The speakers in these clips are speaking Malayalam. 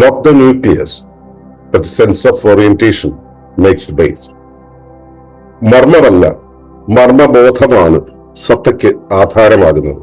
not the nucleus, but the sense of orientation makes the base. മർമ്മമല്ല മർമ്മബോധമാണ് സത്തയ്ക്ക് ആധാരമാകുന്നത്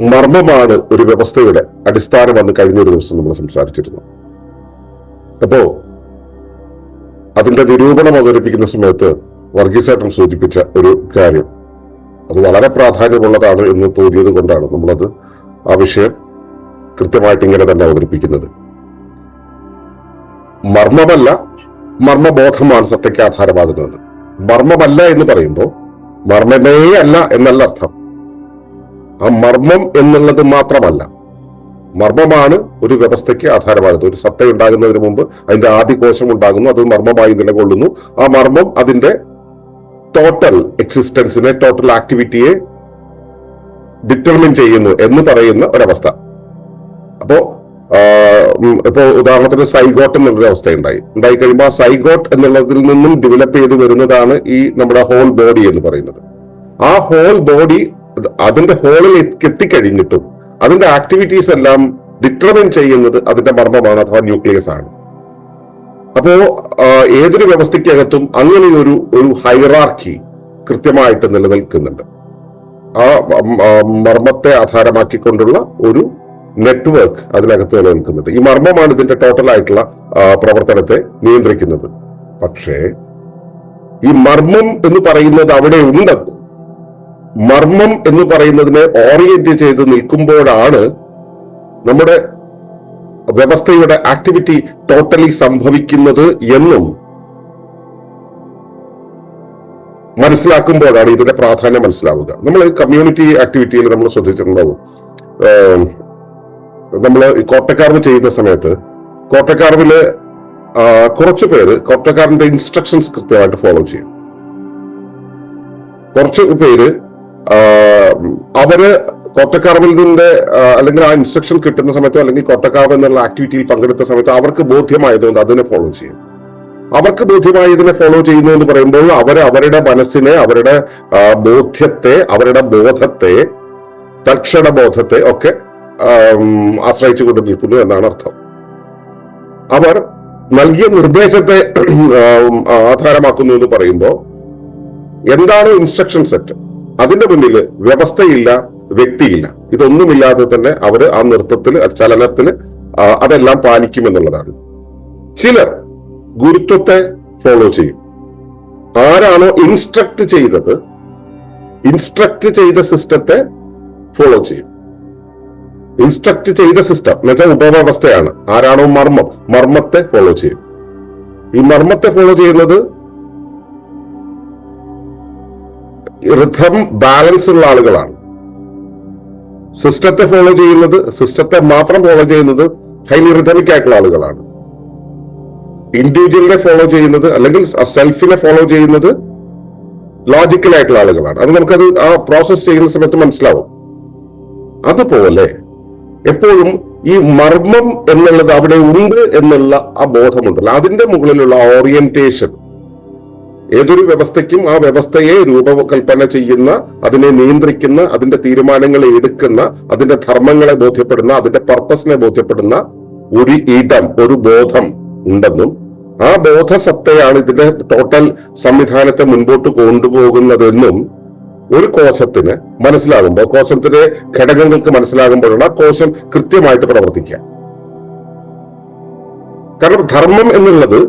മർമ്മമാണ് ഒരു വ്യവസ്ഥയുടെ അടിസ്ഥാനമെന്ന് കഴിഞ്ഞ ഒരു ദിവസം നമ്മൾ സംസാരിച്ചിരുന്നു. അപ്പോ അതിന്റെ നിരൂപണം അവതരിപ്പിക്കുന്ന സമയത്ത് വർഗീസേട്ടൻ സൂചിപ്പിച്ച ഒരു കാര്യം. അത് വളരെ പ്രാധാന്യമുള്ളതാണ് എന്ന് തോന്നിയത് കൊണ്ടാണ് നമ്മളത് ആ വിഷയം കൃത്യമായിട്ട് ഇങ്ങനെ തന്നെ അവതരിപ്പിക്കുന്നത്. മർമ്മമല്ല മർമ്മബോധമാണ് സത്യയ്ക്ക് ആധാരമാകുന്നത്. മർമ്മമല്ല എന്ന് പറയുമ്പോൾ മർമ്മമേ അല്ല എന്നല്ല അർത്ഥം. ആ മർമ്മം എന്നുള്ളത് മാത്രമല്ല. മർമ്മമാണ് ഒരു വ്യവസ്ഥയ്ക്ക് ആധാരമാകുന്നത്. ഒരു സത്ത ഉണ്ടാകുന്നതിന് മുമ്പ് അതിന്റെ ആദ്യ കോശം ഉണ്ടാകുന്നു അത് മർമ്മമായി നിലകൊള്ളുന്നു. ആ മർമ്മം അതിന്റെ ടോട്ടൽ എക്സിസ്റ്റൻസിനെ ടോട്ടൽ ആക്ടിവിറ്റിയെ ഡിറ്റർമിൻ ചെയ്യുന്നു എന്ന് പറയുന്ന ഒരവസ്ഥ. അപ്പോ ഇപ്പോ ഉദാഹരണത്തിന് സൈഗോട്ട് എന്നുള്ളൊരു അവസ്ഥ ഉണ്ടായി ഉണ്ടായി കഴിയുമ്പോൾ ആ സൈഗോട്ട് എന്നുള്ളതിൽ നിന്നും ഡെവലപ്പ് ചെയ്ത് വരുന്നതാണ് ഈ നമ്മുടെ ഹോൾ ബോഡി എന്ന് പറയുന്നത്. ആ ഹോൾ ബോഡി അതിന്റെ ഹോളിൽ എത്തിക്കഴിഞ്ഞിട്ടും അതിന്റെ ആക്ടിവിറ്റീസ് എല്ലാം ഡിറ്റർമിൻ ചെയ്യുന്നത് അതിന്റെ മർമ്മമാണ് അഥവാ ന്യൂക്ലിയസ് ആണ്. അപ്പോ ഏതൊരു വ്യവസ്ഥയ്ക്കകത്തും അങ്ങനെ ഒരു ഒരു ഹൈറാർക്കി കൃത്യമായിട്ട് നിലനിൽക്കുന്നുണ്ട്. ആ മർമ്മത്തെ ആധാരമാക്കിക്കൊണ്ടുള്ള ഒരു നെറ്റ്വർക്ക് അതിനകത്ത് നിലനിൽക്കുന്നുണ്ട്. ഈ മർമ്മമാണ് ഇതിന്റെ ടോട്ടൽ ആയിട്ടുള്ള പ്രവർത്തനത്തെ നിയന്ത്രിക്കുന്നത്. പക്ഷേ ഈ മർമ്മം എന്ന് പറയുന്നത് അവിടെ ഉണ്ടെന്ന് മർമ്മം എന്ന് പറയുന്നതിനെ ഓറിയന്റ് ചെയ്ത് നിൽക്കുമ്പോഴാണ് നമ്മുടെ വ്യവസ്ഥയുടെ ആക്ടിവിറ്റി ടോട്ടലി സംഭവിക്കുന്നത് എന്നും മനസ്സിലാക്കുമ്പോഴാണ് ഇതിന്റെ പ്രാധാന്യം മനസ്സിലാവുക. നമ്മൾ കമ്മ്യൂണിറ്റി ആക്ടിവിറ്റിയിൽ നമ്മൾ ശ്രദ്ധിച്ചിട്ടുണ്ടാവും. നമ്മൾ കോട്ടക്കാർവ് ചെയ്യുന്ന സമയത്ത് കോട്ടക്കാർവിൽ കുറച്ചു പേര് കോട്ടക്കാരന്റെ ഇൻസ്ട്രക്ഷൻസ് കൃത്യമായിട്ട് ഫോളോ ചെയ്യും. കുറച്ച് പേര് അവർ കോട്ടക്കാർവിൽ അല്ലെങ്കിൽ ആ ഇൻസ്ട്രക്ഷൻ കിട്ടുന്ന സമയത്തോ അല്ലെങ്കിൽ കോട്ടക്കാർവ് എന്നുള്ള ആക്ടിവിറ്റിയിൽ പങ്കെടുത്ത സമയത്തോ അവർക്ക് ബോധ്യമായതുകൊണ്ട് അതിനെ ഫോളോ ചെയ്യും. അവർക്ക് ബോധ്യമായി ഇതിനെ ഫോളോ ചെയ്യുന്നു എന്ന് പറയുമ്പോൾ അവർ അവരുടെ മനസ്സിനെ അവരുടെ ബോധ്യത്തെ അവരുടെ ബോധത്തെ തൽക്ഷണ ബോധത്തെ ഒക്കെ ആശ്രയിച്ചു കൊണ്ട് നിൽക്കുന്നു എന്നാണ് അർത്ഥം. അവർ നൽകിയ നിർദ്ദേശത്തെ ആധാരമാക്കുന്നു എന്ന് പറയുമ്പോൾ എന്താണ് ഇൻസ്ട്രക്ഷൻ സെറ്റ് അതിന്റെ മുന്നിൽ വ്യവസ്ഥയില്ല വ്യക്തിയില്ല. ഇതൊന്നുമില്ലാതെ തന്നെ അവർ ആ നൃത്തത്തിൽ ചലനത്തിൽ അതെല്ലാം പാലിക്കുമെന്നുള്ളതാണ്. ചിലർ ഗുരുത്വത്തെ ഫോളോ ചെയ്യും. ആരാണോ ഇൻസ്ട്രക്ട് ചെയ്തത് ഇൻസ്ട്രക്ട് ചെയ്ത സിസ്റ്റത്തെ ഫോളോ ചെയ്യും. ഇൻസ്ട്രക്ട് ചെയ്ത സിസ്റ്റം എന്ന് വെച്ചാൽ ഉപവ്യവസ്ഥയാണ് ആരാണോ മർമ്മം മർമ്മത്തെ ഫോളോ ചെയ്യും. ഈ മർമ്മത്തെ ഫോളോ ചെയ്യുന്നത് റിഥം ബാലൻസ് ഉള്ള ആളുകളാണ്. സിസ്റ്റത്തെ ഫോളോ ചെയ്യുന്നത് സിസ്റ്റത്തെ മാത്രം ഫോളോ ചെയ്യുന്നത് ഹൈലി റിഥമിക് ആയിട്ടുള്ള ആളുകളാണ്. ഇൻഡിവിജ്വലിനെ ഫോളോ ചെയ്യുന്നത് അല്ലെങ്കിൽ സെൽഫിനെ ഫോളോ ചെയ്യുന്നത് ലോജിക്കൽ ആയിട്ടുള്ള ആളുകളാണ്. അത് നമുക്കത് ആ പ്രോസസ് ചെയ്യുന്ന സമയത്ത് മനസ്സിലാവും. അതുപോലെ എപ്പോഴും ഈ മർമ്മം എന്നുള്ളത് അവിടെ ഉണ്ട് എന്നുള്ള ആ ബോധമുണ്ടല്ലോ. അതിന്റെ മുകളിലുള്ള ഓറിയന്റേഷൻ ഏതൊരു വ്യവസ്ഥയ്ക്കും ആ വ്യവസ്ഥയെ രൂപകൽപ്പന ചെയ്യുന്ന അതിനെ നിയന്ത്രിക്കുന്ന അതിന്റെ തീരുമാനങ്ങളെ എടുക്കുന്ന അതിന്റെ ധർമ്മങ്ങളെ ബോധ്യപ്പെടുന്ന അതിന്റെ പർപ്പസിനെ ബോധ്യപ്പെടുന്ന ഒരു ഇടം ഒരു ബോധം ഉണ്ടെന്നും ആ ബോധസത്തയാണ് ഇതിന്റെ ടോട്ടൽ സംവിധാനത്തെ മുൻപോട്ട് കൊണ്ടുപോകുന്നതെന്നും ഒരു കോശത്തിന് മനസ്സിലാകുമ്പോൾ കോശത്തിന്റെ ഘടകങ്ങൾക്ക് മനസ്സിലാകുമ്പോഴാണ് കോശം കൃത്യമായിട്ട് പ്രവർത്തിക്കുക. കാരണം ധർമ്മം എന്നുള്ളത്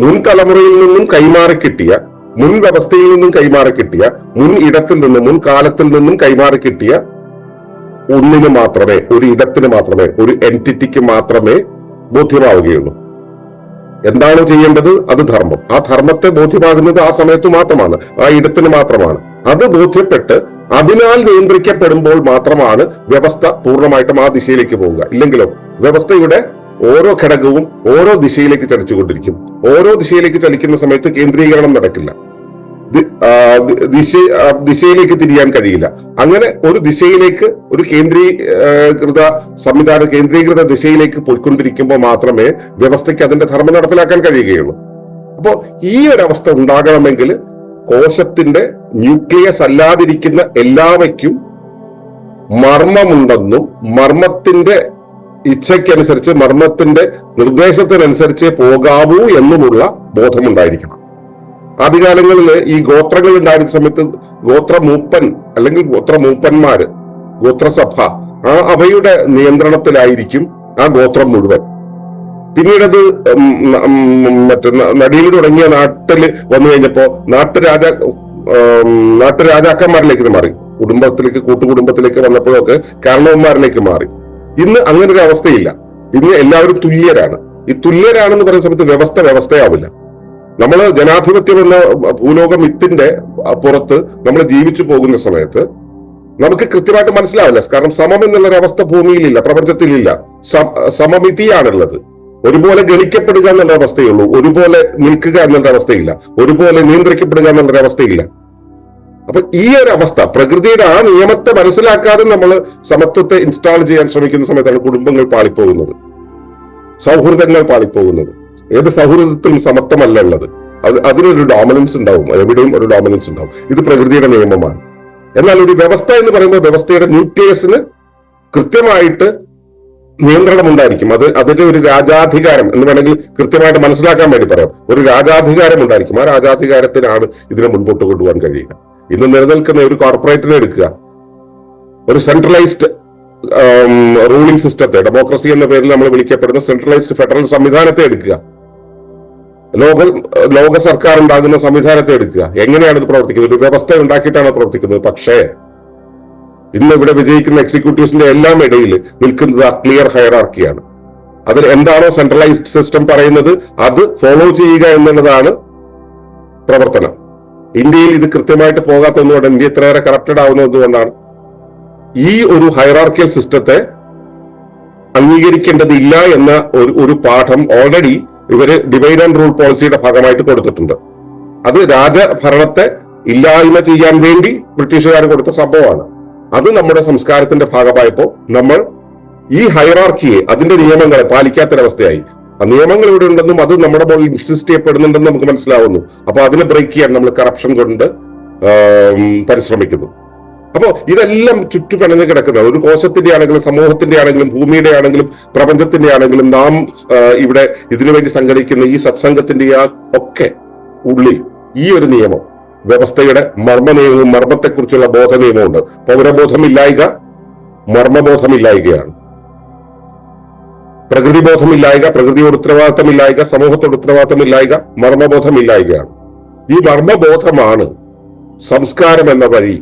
മുൻ തലമുറയിൽ നിന്നും കൈമാറി കിട്ടിയ മുൻ വ്യവസ്ഥയിൽ നിന്നും കൈമാറി കിട്ടിയ മുൻ ഇടത്തിൽ നിന്നും മുൻ കാലത്തിൽ നിന്നും കൈമാറി കിട്ടിയ ഒന്നിന് മാത്രമേ ഒരു ഇടത്തിന് മാത്രമേ ഒരു എന്റിറ്റിക്ക് മാത്രമേ ബോധ്യമാവുകയുള്ളൂ. എന്താണ് ചെയ്യേണ്ടത്? അത് ധർമ്മം. ആ ധർമ്മത്തെ ബോധ്യമാകുന്നത് ആ സമയത്ത് മാത്രമാണ് ആ ഇടത്തിന് മാത്രമാണ്. അത് ബോധ്യപ്പെട്ട് അതിനാൽ നിയന്ത്രിക്കപ്പെടുമ്പോൾ മാത്രമാണ് വ്യവസ്ഥ പൂർണമായിട്ടും ആ ദിശയിലേക്ക് പോവുക. ഇല്ലെങ്കിലോ വ്യവസ്ഥയുടെ ഓരോ ഘടകവും ഓരോ ദിശയിലേക്ക് ചലിച്ചുകൊണ്ടിരിക്കും. ഓരോ ദിശയിലേക്ക് ചലിക്കുന്ന സമയത്ത് കേന്ദ്രീകരണം നടക്കില്ല. ദിശ ദിശയിലേക്ക് തിരിയാൻ കഴിയില്ല. അങ്ങനെ ഒരു ദിശയിലേക്ക് ഒരു കേന്ദ്രീകൃത സംവിധാന കേന്ദ്രീകൃത ദിശയിലേക്ക് പോയിക്കൊണ്ടിരിക്കുമ്പോൾ മാത്രമേ വ്യവസ്ഥയ്ക്ക് അതിന്റെ ധർമ്മം നടപ്പിലാക്കാൻ കഴിയുകയുള്ളൂ. അപ്പോ ഈ ഒരു അവസ്ഥ ഉണ്ടാകണമെങ്കിൽ കോശത്തിന്റെ ന്യൂക്ലിയസ് അല്ലാതിരിക്കുന്ന എല്ലാവയ്ക്കും മർമ്മമുണ്ടെന്നും മർമ്മത്തിന്റെ ഇച്ഛയ്ക്കനുസരിച്ച് മർമ്മത്തിന്റെ നിർദ്ദേശത്തിനനുസരിച്ച് പോകാവൂ എന്നുമുള്ള ബോധമുണ്ടായിരിക്കണം. ആദ്യകാലങ്ങളിൽ ഈ ഗോത്രങ്ങൾ ഉണ്ടായിരുന്ന സമയത്ത് ഗോത്ര മൂപ്പൻ അല്ലെങ്കിൽ ഗോത്ര മൂപ്പന്മാര് ഗോത്രസഭ ആ അവയുടെ നിയന്ത്രണത്തിലായിരിക്കും ആ ഗോത്രം മുഴുവൻ. പിന്നീടത് മറ്റേ നടിയിൽ തുടങ്ങിയ നാട്ടിൽ വന്നു കഴിഞ്ഞപ്പോ നാട്ടുരാജ നാട്ടുരാജാക്കന്മാരിലേക്ക് മാറി. കുടുംബത്തിലേക്ക് കൂട്ടുകുടുംബത്തിലേക്ക് വന്നപ്പോഴൊക്കെ കാരണവന്മാരിലേക്ക് മാറി. ഇന്ന് അങ്ങനെ ഒരു അവസ്ഥയില്ല ഇന്ന് എല്ലാവരും തുല്യരാണ്. ഈ തുല്യരാണെന്ന് പറയുന്ന സമയത്ത് വ്യവസ്ഥ വ്യവസ്ഥയാവില്ല. നമ്മൾ ജനാധിപത്യം എന്ന ഭൂലോക മിത്തിന്റെ പുറത്ത് നമ്മൾ ജീവിച്ചു പോകുന്ന സമയത്ത് നമുക്ക് കൃത്യമായിട്ട് മനസ്സിലാവില്ല. കാരണം സമം എന്നുള്ള ഒരു അവസ്ഥ ഭൂമിയിലില്ല പ്രപഞ്ചത്തിലില്ല. സമമിതിയാണുള്ളത്. ഒരുപോലെ ഗണിക്കപ്പെടുക എന്നുള്ള അവസ്ഥയുള്ളൂ ഒരുപോലെ നിൽക്കുക എന്നുള്ള അവസ്ഥയില്ല ഒരുപോലെ നിയന്ത്രിക്കപ്പെടുക എന്നുള്ള അവസ്ഥയില്ല അപ്പൊ ഈ ഒരു അവസ്ഥ പ്രകൃതിയുടെ ആ നിയമത്തെ മനസ്സിലാക്കാതെ നമ്മൾ സമത്വത്തെ ഇൻസ്റ്റാൾ ചെയ്യാൻ ശ്രമിക്കുന്ന സമയത്താണ് കുടുംബങ്ങൾ പാളിപ്പോകുന്നത്. സൗഹൃദങ്ങൾ പാളിപ്പോകുന്നത്. ഏത് സൗഹൃദത്തിലും സമത്വമല്ല ഉള്ളത്. അത് അതിനൊരു ഡോമിനൻസ് ഉണ്ടാവും. എവിടെയും ഒരു ഡോമിനൻസ് ഉണ്ടാവും. ഇത് പ്രകൃതിയുടെ നിയമമാണ്. എന്നാൽ ഒരു വ്യവസ്ഥ എന്ന് പറയുമ്പോൾ വ്യവസ്ഥയുടെ ന്യൂക്ലിയസിന് കൃത്യമായിട്ട് നിയന്ത്രണം ഉണ്ടായിരിക്കും അത് അതിന്റെ ഒരു രാജാധികാരം എന്ന് വേണമെങ്കിൽ കൃത്യമായിട്ട് മനസ്സിലാക്കാൻ വേണ്ടി പറയാം. ഒരു രാജാധികാരം ഉണ്ടായിരിക്കും. ആ രാജാധികാരത്തിനാണ് ഇതിനെ മുൻപോട്ട് കൊണ്ടുപോകാൻ കഴിയുക. ഇന്ന് നിലനിൽക്കുന്ന ഒരു കോർപ്പറേറ്റിനെ എടുക്കുക. ഒരു സെൻട്രലൈസ്ഡ് റൂളിംഗ് സിസ്റ്റത്തെ ഡെമോക്രസി എന്ന പേരിൽ നമ്മൾ വിളിക്കപ്പെടുന്ന സെൻട്രലൈസ്ഡ് ഫെഡറൽ സംവിധാനത്തെ എടുക്കുക. ലോക ലോക സർക്കാർ ഉണ്ടാകുന്ന സംവിധാനത്തെ എടുക്കുക. എങ്ങനെയാണ് ഇത് പ്രവർത്തിക്കുന്നത്? ഒരു വ്യവസ്ഥ ഉണ്ടാക്കിയിട്ടാണ് പ്രവർത്തിക്കുന്നത്. പക്ഷേ ഇന്ന് ഇവിടെ വിജയിക്കുന്ന എക്സിക്യൂട്ടീവ്സിന്റെ എല്ലാം ഇടയിൽ നിൽക്കുന്നത് ആ ക്ലിയർ ഹയറാർക്കിയാണ് അതിൽ എന്താണോ സെൻട്രലൈസ്ഡ് സിസ്റ്റം പറയുന്നത് അത് ഫോളോ ചെയ്യുക എന്നുള്ളതാണ് പ്രവർത്തനം. ഇന്ത്യയിൽ ഇത് കൃത്യമായിട്ട് പോകാത്തതുകൊണ്ട് ഇന്ത്യ ഇത്രയേറെ കറപ്റ്റഡ് ആവുന്നതുകൊണ്ടാണ്. ഈ ഒരു ഹൈറാർക്കിയൽ സിസ്റ്റത്തെ അംഗീകരിക്കേണ്ടതില്ല എന്ന ഒരു ഒരു പാഠം ഓൾറെഡി ഇവർ ഡിവൈഡ് ആൻഡ് റൂൾ പോളിസിയുടെ ഭാഗമായിട്ട് കൊടുത്തിട്ടുണ്ട്. അത് രാജഭരണത്തെ ഇല്ലായ്മ ചെയ്യാൻ വേണ്ടി ബ്രിട്ടീഷുകാർ കൊടുത്ത സംഭവമാണ്. അത് നമ്മുടെ സംസ്കാരത്തിന്റെ ഭാഗമായപ്പോ നമ്മൾ ഈ ഹൈറാർക്കിയെ അതിന്റെ നിയമങ്ങളെ പാലിക്കാത്തൊരവസ്ഥയായി. നിയമങ്ങൾ ഇവിടെ ഉണ്ടെന്നും അത് നമ്മുടെ മുകളിൽ ഇൻസിസ്റ്റ് ചെയ്യപ്പെടുന്നുണ്ടെന്നും നമുക്ക് മനസ്സിലാവുന്നു. അപ്പൊ അതിനെ ബ്രേക്ക് ചെയ്യാൻ നമ്മൾ കറപ്ഷൻ കൊണ്ട് പരിശ്രമിക്കുന്നു. അപ്പോ ഇതെല്ലാം ചുറ്റുപിണഞ്ഞ് കിടക്കുന്ന ഒരു കോശത്തിന്റെ ആണെങ്കിലും സമൂഹത്തിന്റെ ആണെങ്കിലും ഭൂമിയുടെ ആണെങ്കിലും പ്രപഞ്ചത്തിന്റെ ആണെങ്കിലും നാം ഇവിടെ ഇവിടെ ഇതിനുവേണ്ടി സംഘടിക്കുന്ന ഈ സത്സംഗത്തിന്റെ ആ ഒക്കെ ഉള്ളിൽ ഈ ഒരു നിയമം വ്യവസ്ഥയുടെ മർമ്മ നിയമവും മർമ്മത്തെക്കുറിച്ചുള്ള ബോധ നിയമമുണ്ട് പൗരബോധമില്ലായിക മർമ്മബോധമില്ലായികയാണ്. പ്രകൃതി ബോധമില്ലായിക പ്രകൃതിയോട് ഉത്തരവാദിത്തമില്ലായിക സമൂഹത്തോട് ഉത്തരവാദിത്തമില്ലായിക മർമ്മബോധമില്ലായികയാണ്. ഈ മർമ്മബോധമാണ് സംസ്കാരം എന്ന വഴി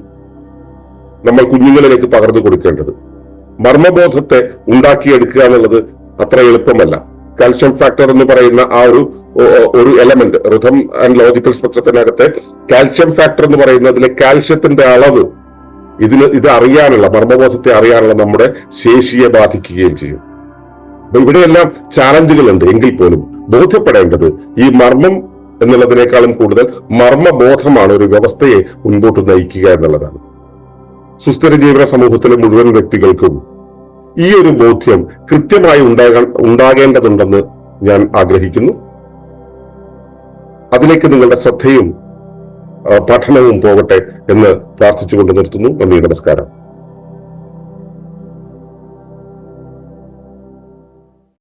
നമ്മൾ കുഞ്ഞുങ്ങളിലേക്ക് പകർന്നു കൊടുക്കേണ്ടത്. മർമ്മബോധത്തെ ഉണ്ടാക്കിയെടുക്കുക എന്നുള്ളത് അത്ര എളുപ്പമല്ല. കാൽഷ്യം ഫാക്ടർ എന്ന് പറയുന്ന ആ ഒരു ഒരു എലമെന്റ് റിഥം ആൻഡ് ലോജിക്കൽ സ്പെക്ട്രത്തിനകത്തെ കാൽഷ്യം ഫാക്ടർ എന്ന് പറയുന്നതിലെ കാൽഷ്യത്തിന്റെ അളവ് ഇതിന് ഇത് അറിയാനുള്ള മർമ്മബോധത്തെ അറിയാനുള്ള നമ്മുടെ ശേഷിയെ ബാധിക്കുകയും ചെയ്യും. അപ്പൊ ഇവിടെയെല്ലാം ചാലഞ്ചുകളുണ്ട് എങ്കിൽ പോലും ബോധ്യപ്പെടേണ്ടത് ഈ മർമ്മം എന്നുള്ളതിനേക്കാളും കൂടുതൽ മർമ്മബോധമാണ് ഒരു വ്യവസ്ഥയെ മുൻപോട്ട് നയിക്കുക എന്നുള്ളതാണ്. സുസ്ഥിര ജീവന സമൂഹത്തിലെ മുഴുവൻ വ്യക്തികൾക്കും ഈ ഒരു ബോധ്യം കൃത്യമായി ഉണ്ടാകാൻ ഉണ്ടാകേണ്ടതുണ്ടെന്ന് ഞാൻ ആഗ്രഹിക്കുന്നു. അതിലേക്ക് നിങ്ങളുടെ ശ്രദ്ധയും പഠനവും പോകട്ടെ എന്ന് പ്രാർത്ഥിച്ചുകൊണ്ട് നിർത്തുന്നു. നന്ദി നമസ്കാരം.